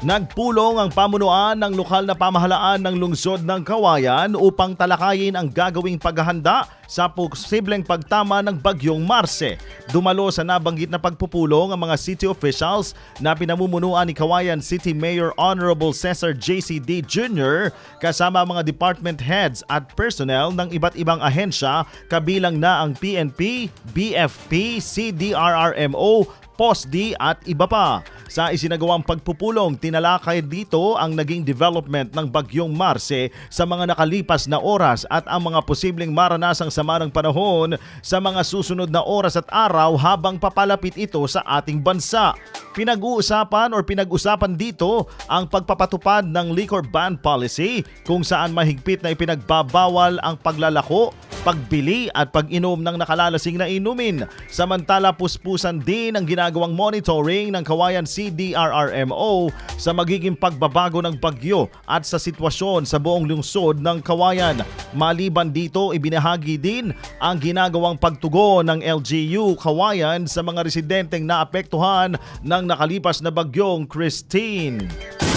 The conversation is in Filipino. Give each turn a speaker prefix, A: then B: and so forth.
A: Nagpulong ang pamunuan ng lokal na pamahalaan ng lungsod ng Kawayan upang talakayin ang gagawing paghahanda sa posibleng pagtama ng bagyong Marse. Dumalo sa nabanggit na pagpupulong ang mga city officials na pinamumunuan ni Kawayan City Mayor Honorable Cesar JCD Jr. kasama ang mga department heads at personnel ng iba't ibang ahensya kabilang na ang PNP, BFP, CDRRMO, POSD at iba pa. Sa isinagawang pagpupulong, tinalakay dito ang naging development ng Bagyong Marse sa mga nakalipas na oras at ang mga posibleng maranasang sama ng panahon sa mga susunod na oras at araw habang papalapit ito sa ating bansa. Pinag-uusapan or pinag-usapan dito ang pagpapatupad ng liquor ban policy kung saan mahigpit na ipinagbabawal ang paglalako pagbili at pag-inom ng nakalalasing na inumin. Samantala puspusan din ang ginagawang monitoring ng Kawayan CDRRMO sa magiging pagbabago ng bagyo at sa sitwasyon sa buong lungsod ng Kawayan. Maliban dito, ibinahagi din ang ginagawang pagtugon ng LGU Kawayan sa mga residenteng naapektuhan ng nakalipas na bagyong Christine.